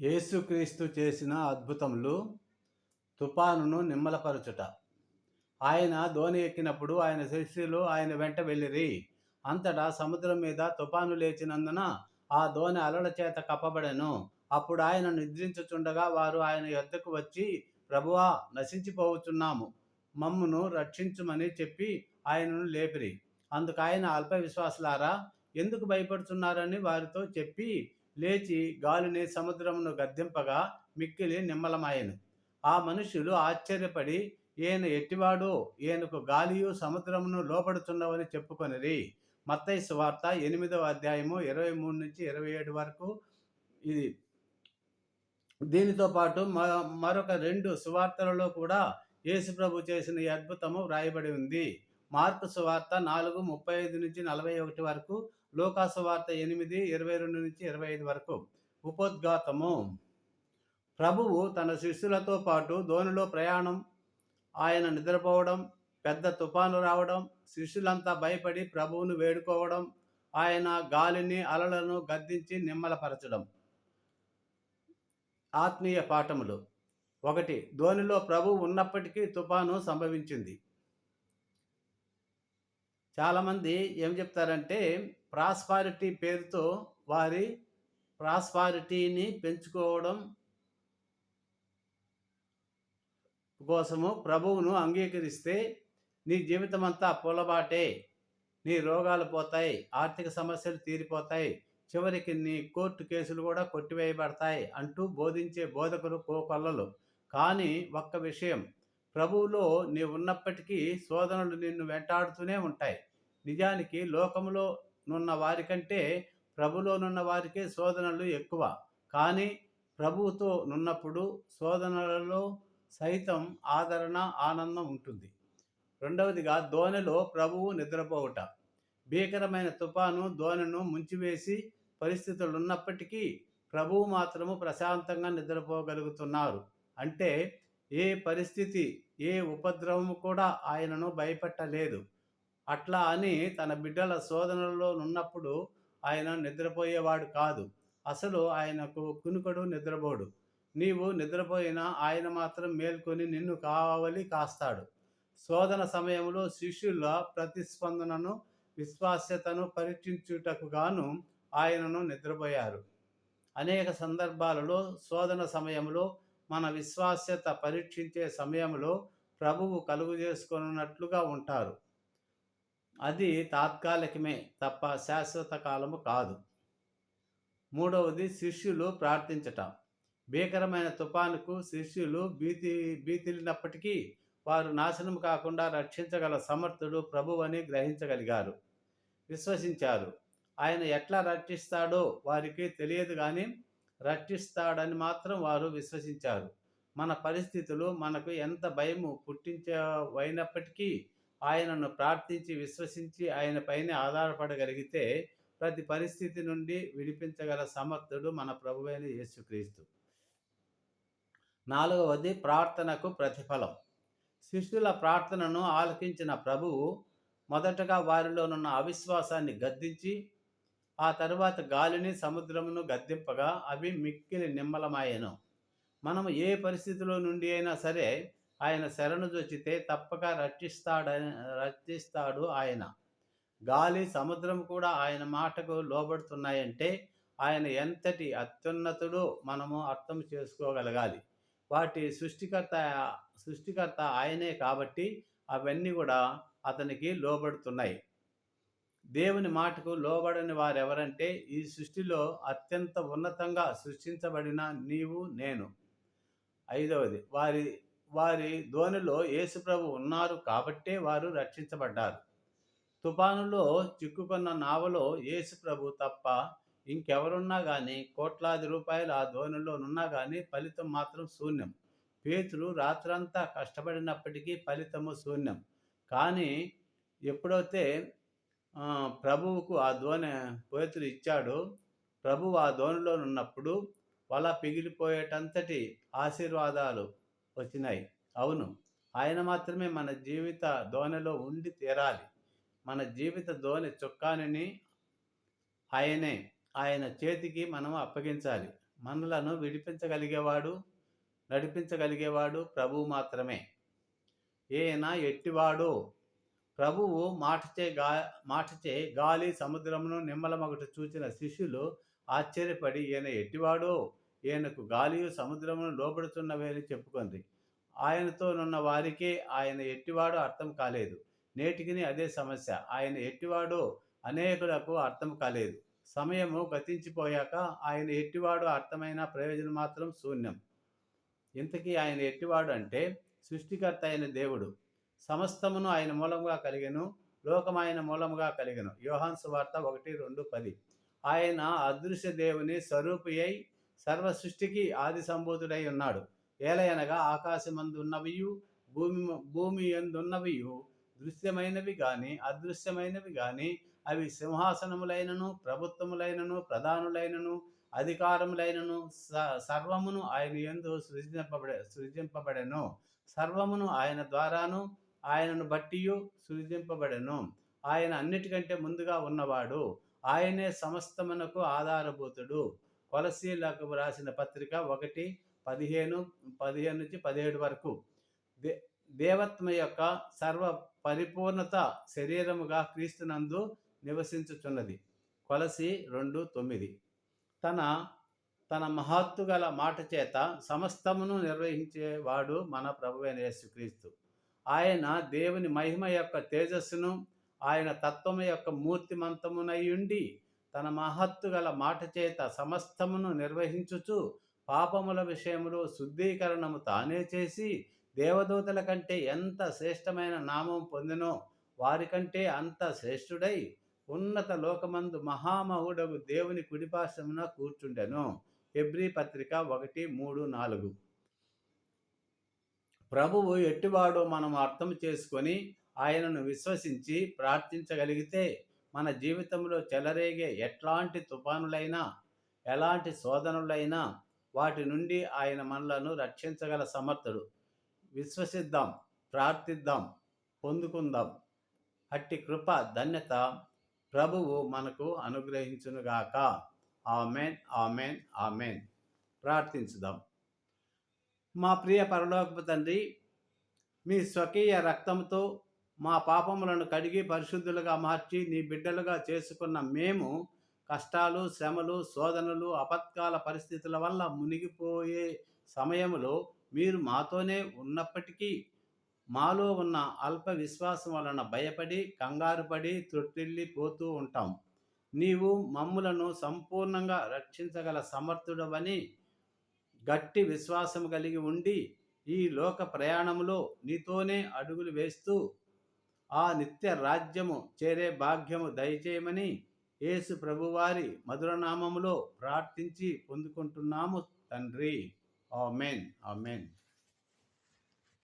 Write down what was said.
యేసుక్రీస్తు చేసిన అద్భుతములు తుపానును నిమ్మలపరచుట. ఆయన ధోని ఎక్కినప్పుడు ఆయన శిష్యులు ఆయన వెంట వెళ్ళిరి. అంతటా సముద్రం మీద తుపాను లేచినందున ఆ ధోని అలల చేత కప్పబడెను. అప్పుడు ఆయన నిద్రించుచుండగా వారు ఆయన యొద్దకు వచ్చి ప్రభువా నశించిపోవచ్చున్నాము మమ్మును రక్షించుమని చెప్పి ఆయనను లేపిరి. అందుకు ఆయన అల్ప విశ్వాసులారా ఎందుకు భయపడుతున్నారని వారితో చెప్పి లేచి గాలిని సముద్రమును గద్దెంపగా మిక్కిలి నిమ్మలమాయను. ఆ మనుషులు ఆశ్చర్యపడి ఈయన ఎట్టివాడు? ఈయనకు గాలియు సముద్రమును లోపడుచున్నవని చెప్పుకొనిరి. మత్తయి సువార్త ఎనిమిదవ అధ్యాయము ఇరవై మూడు నుంచి ఇరవై ఏడు వరకు ఇది. దీనితో పాటు మరొక రెండు సువార్తలలో కూడా యేసుప్రభు చేసిన ఈ అద్భుతము వ్రాయబడి ఉంది. మార్కు సువార్త నాలుగు ముప్పై ఐదు నుంచి నలభై ఒకటి వరకు లోకాసు వార్త ఎనిమిది ఇరవై రెండు నుంచి ఇరవై ఐదు వరకు ఉపోద్ఘాతము. ప్రభువు తన శిష్యులతో పాటు ధోనిలో ప్రయాణం ఆయన నిద్రపోవడం పెద్ద తుఫాను రావడం శిష్యులంతా భయపడి ప్రభువును వేడుకోవడం ఆయన గాలిని అలలను గద్దించి నిమ్మలపరచడం. ఆత్మీయ పాఠములు. ఒకటి ధోనిలో ప్రభు ఉన్నప్పటికీ తుఫాను సంభవించింది. చాలామంది ఏం చెప్తారంటే ప్రాస్పారిటీ పేరుతో వారి ప్రాస్పారిటీని పెంచుకోవడం కోసము ప్రభువును అంగీకరిస్తే నీ జీవితం అంతా పొలబాటే నీ రోగాలు పోతాయి ఆర్థిక సమస్యలు తీరిపోతాయి చివరికి నీ కోర్టు కేసులు కూడా కొట్టివేయబడతాయి అంటూ బోధించే బోధకులు కోకొల్లలు కానీ ఒక్క విషయం ప్రభువులో నీ ఉన్నప్పటికీ శోధనలు నిన్ను వెంటాడుతూనే ఉంటాయి. నిజానికి లోకంలో నున్న వారికంటే ప్రభులోనున్న వారికే శోధనలు ఎక్కువ. కానీ ప్రభువుతో నున్నప్పుడు శోధనలలో సైతం ఆదరణ ఆనందం ఉంటుంది. రెండవదిగా దోణిలో ప్రభువు నిద్రపోవుట. భీకరమైన తుఫాను దోణను ముంచివేసి పరిస్థితులు ఉన్నప్పటికీ ప్రభువు మాత్రము ప్రశాంతంగా నిద్రపోగలుగుతున్నారు. అంటే ఏ పరిస్థితి ఏ ఉపద్రవము కూడా ఆయనను భయపెట్టలేదు. అట్లా అని తన బిడ్డల శోధనలో ఉన్నప్పుడు ఆయన నిద్రపోయేవాడు కాదు. అసలు ఆయనకు కునుకడు నిద్రపోడు. నీవు నిద్రపోయినా ఆయన మాత్రం మేల్కొని నిన్ను కావలి కాస్తాడు. శోధన సమయంలో శిష్యుల ప్రతిస్పందనను విశ్వాస్యతను పరీక్షించుటకు గాను ఆయనను నిద్రపోయారు. అనేక సందర్భాలలో శోధన సమయంలో మన విశ్వాస్యత పరీక్షించే సమయంలో ప్రభువు కలుగు చేసుకున్నట్లుగా ఉంటారు. అది తాత్కాలికమే తప్ప శాశ్వత కాలము కాదు. మూడవది శిష్యులు ప్రార్థించటం. భీకరమైన తుఫానుకు శిష్యులు భీతి భీతిలినప్పటికీ వారు నాశనం కాకుండా రక్షించగల సమర్థుడు ప్రభు అని గ్రహించగలిగారు. విశ్వసించారు. ఆయన ఎట్లా రక్షిస్తాడో వారికి తెలియదు కానీ రక్షిస్తాడని మాత్రం వారు విశ్వసించారు. మన పరిస్థితులు మనకు ఎంత భయము పుట్టించవైనప్పటికీ ఆయనను ప్రార్థించి విశ్వసించి ఆయన పైన ఆధారపడగలిగితే ప్రతి పరిస్థితి నుండి విడిపించగల సమర్థుడు మన ప్రభువైన యేసుక్రీస్తు. నాలుగవది ప్రార్థనకు ప్రతిఫలం. శిష్యుల ప్రార్థనను ఆలకించిన ప్రభువు మొదటగా వారిలోనున్న అవిశ్వాసాన్ని గద్దించి ఆ తరువాత గాలిని సముద్రమును గద్దెంపగా అవి మిక్కిలి నిమ్మలమాయను. మనము ఏ పరిస్థితిలో నుండి అయినా సరే ఆయన శరణు చొచ్చితే తప్పక రక్షిస్తాడని రక్షిస్తాడు ఆయన. గాలి సముద్రం కూడా ఆయన మాటకు లోబడుతున్నాయంటే ఆయన ఎంతటి అత్యున్నతుడు మనము అర్థం చేసుకోగలగాలి. వాటి సృష్టికర్త సృష్టికర్త ఆయనే కాబట్టి అవన్నీ కూడా అతనికి లోబడుతున్నాయి. దేవుని మాటకు లోబడని వారెవరంటే ఈ సృష్టిలో అత్యంత ఉన్నతంగా సృష్టించబడిన నీవు నేను. ఐదవది వారి వారి ధోనిలో యేసుప్రభు ఉన్నారు కాబట్టే వారు రక్షించబడ్డారు. తుఫానులో చిక్కుకున్న నావలో యేసుప్రభు తప్ప ఇంకెవరున్నా కానీ కోట్లాది రూపాయలు ఆ ధోనిలోనున్నా కానీ ఫలితం మాత్రం శూన్యం. పేతులు రాత్రంతా కష్టపడినప్పటికీ ఫలితము శూన్యం. కానీ ఎప్పుడైతే ప్రభువుకు ఆ ధోని పేతులు ఇచ్చాడు. ప్రభువు ఆ ధోనిలో ఉన్నప్పుడు వల పిగిలిపోయేటంతటి ఆశీర్వాదాలు వచ్చినాయి. అవును ఆయన మాత్రమే మన జీవిత దోణిలో ఉండి తీరాలి. మన జీవిత దోణి చొక్కానిని ఆయనే ఆయన చేతికి మనం అప్పగించాలి. మనలను విడిపించగలిగేవాడు నడిపించగలిగేవాడు ప్రభువు మాత్రమే. ఈయన ఎట్టివాడు ప్రభువు మాటచే గా మాటచే గాలి సముద్రమును నిమ్మలమగట చూచిన శిష్యులు ఆశ్చర్యపడి ఈయన ఎట్టివాడో? ఈయనకు గాలియు సముద్రమును లోబడుతున్నవే అని చెప్పుకుంది. ఆయనతో నున్న వారికి ఆయన ఎట్టివాడో అర్థం కాలేదు. నేటికిని అదే సమస్య. ఆయన ఎట్టివాడో? అనేకులకు అర్థం కాలేదు. సమయము గతించిపోయాక ఆయన ఎట్టివాడు అర్థమైన ప్రయోజనం మాత్రం శూన్యం. ఇంతకీ ఆయన ఎట్టివాడు అంటే సృష్టికర్త అయిన దేవుడు. సమస్తమును ఆయన మూలముగా కలిగెను లోకం ఆయన మూలముగా కలిగెను. యోహాన్ సువార్త ఒకటి రెండు పది. ఆయన అదృశ్య దేవుని స్వరూపి అయి సర్వ సృష్టికి ఆది సంబోధుడై ఉన్నాడు. ఏలయనగా ఆకాశమందున్నవియు భూమి భూమి ఎందున్నవియు దృశ్యమైనవి కానీ అదృశ్యమైనవి కానీ అవి సింహాసనములైనను ప్రభుత్వములైనను ప్రధానులైనను అధికారములైనను సర్వమును ఆయన ఎందు సృజింపబడే సృజింపబడెను. సర్వమును ఆయన ద్వారాను ఆయనను బట్టి సృజింపబడెను. ఆయన అన్నిటికంటే ముందుగా ఉన్నవాడు. ఆయనే సమస్తమునకు ఆధారభూతుడు. కొలసీలకు రాసిన పత్రిక ఒకటి పదిహేను పదిహేను నుంచి పదిహేడు వరకు. దే దేవత్మ యొక్క సర్వ పరిపూర్ణత శరీరముగా క్రీస్తునందు నివసించుచున్నది. కొలసి రెండు తొమ్మిది. తన తన మహత్తు గల మాట చేత సమస్తమును నిర్వహించేవాడు మన ప్రభువైన యేసుక్రీస్తు. ఆయన దేవుని మహిమ యొక్క తేజస్సును ఆయన తత్వము యొక్క మూర్తిమంతమునయుండి తన మహత్తు గల మాట చేత సమస్తమును నిర్వహించుచు పాపముల విషయములో శుద్ధీకరణము తానే చేసి దేవదూతల కంటే ఎంత శ్రేష్టమైన నామం పొందినో వారికంటే అంత శ్రేష్ఠుడై ఉన్నత లోకమందు మహామహుడవు దేవుని కుడిపాశమున కూర్చుండెను. ఎబ్రి పత్రిక ఒకటి మూడు నాలుగు. ప్రభువు ఎట్టివాడో మనం అర్థం చేసుకొని ఆయనను విశ్వసించి ప్రార్థించగలిగితే మన జీవితంలో చెలరేగే ఎట్లాంటి తుఫానులైనా ఎలాంటి శోధనలైనా వాటి నుండి ఆయన మనలను రక్షించగల సమర్థుడు. విశ్వసిద్దాం ప్రార్థిద్దాం పొందుకుందాం. అట్టి కృప ధన్యత ప్రభువు మనకు అనుగ్రహించునుగాక. Amen amen amen. ప్రార్థించుదాం. మా ప్రియ పరలోకపు తండ్రి మీ స్వకీయ రక్తంతో మా పాపములను కడిగి పరిశుద్ధులుగా మార్చి నీ బిడ్డలుగా చేసుకున్న మేము కష్టాలు శ్రమలు శోధనలు అపత్కాల పరిస్థితుల వల్ల మునిగిపోయే సమయంలో మీరు మాతోనే ఉన్నప్పటికీ మాలో ఉన్న అల్ప విశ్వాసం వలన భయపడి కంగారుపడి తొట్టిల్లిపోతూ ఉంటాం. నీవు మమ్ములను సంపూర్ణంగా రక్షించగల సమర్థుడవని గట్టి విశ్వాసం కలిగి ఉండి ఈ లోక ప్రయాణంలో నీతోనే అడుగులు వేస్తూ ఆ నిత్య రాజ్యము చేరే భాగ్యము దయచేయమని యేసు ప్రభువారి మధురనామములో ప్రార్థించి పొందుకుంటున్నాము తండ్రి. ఆమెన్. ఆమెన్.